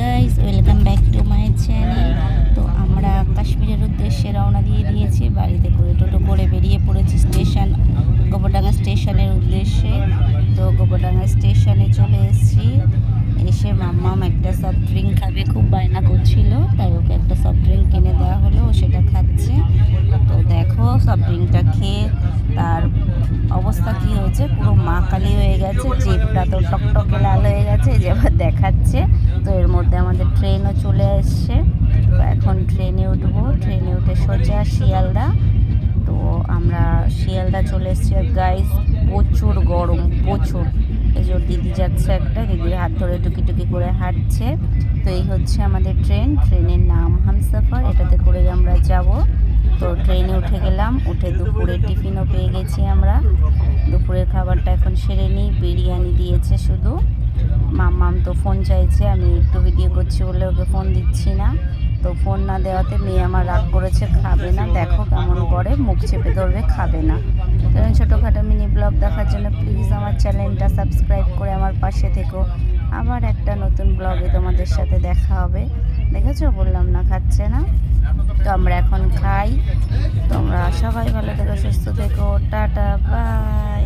Guys welcome back to my channel তো আমরা কাশ্মীরের উদ্দেশ্যে রওনা দিয়ে দিয়েছি। বাড়িতে করে টোটো করে বেরিয়ে পড়েছি স্টেশন, গোবরডাঙ্গা স্টেশনের উদ্দেশ্যে। তো গোবরডাঙ্গা স্টেশনে চলে এসেছি। এসে মাম্মাম একটা সফট ড্রিঙ্ক খাবে, খুব বায়না করছিল, তাই ওকে একটা সফট ড্রিঙ্ক কিনে দেওয়া হলো ও সেটা খাচ্ছে তো দেখো সফট ড্রিঙ্কটা খেয়ে তার অবস্থা কি হয়েছে? পুরো মা কালি হয়ে গেছে জিপটা তো টকটকে লাল হয়ে গেছে যে আবার দেখাচ্ছে। তো এর মধ্যে আমাদের ট্রেনও চলে এসছে তো এখন ট্রেনে উঠবো, ট্রেনে উঠে সোজা শিয়ালদা। তো আমরা শিয়ালদা চলে এসেছি। গাইস প্রচুর গরম, প্রচুর। এই যে দিদি যাচ্ছে একটা, দিদির হাত ধরে টুকি টুকি করে হাঁটছে। তো এই হচ্ছে আমাদের ট্রেন। ট্রেনের নাম হামসাফার, এটাতে করে আমরা যাব। তো ট্রেনে উঠে গেলাম, উঠে দুপুরে টিফিনও পেয়ে গেছি আমরা। দুপুরের খাবারটা এখন সেরে নিই, বিরিয়ানি দিয়েছে শুধু। মাম্মাম তো ফোন চাইছে, আমি একটু ভিডিও করছি বলে ওকে ফোন দিচ্ছি না। তো ফোন না দেওয়াতে মেয়ে আমার রাগ করেছে, খাবে না, দেখো কেমন করে, মুখ চেপে ধরবে, খাবে না। এরকম ছোটোখাটো মিনি ব্লগ দেখার জন্য প্লিজ আমার চ্যানেলটা সাবস্ক্রাইব করে আমার পাশে থেকো। আবার একটা নতুন ব্লগে তোমাদের সাথে দেখা হবে। দেখেছ? বললাম না, খাচ্ছে না। তো আমরা এখন খাই। তোমরা সবাই ভালো থেকো, সুস্থ থেকো। Tata, bye.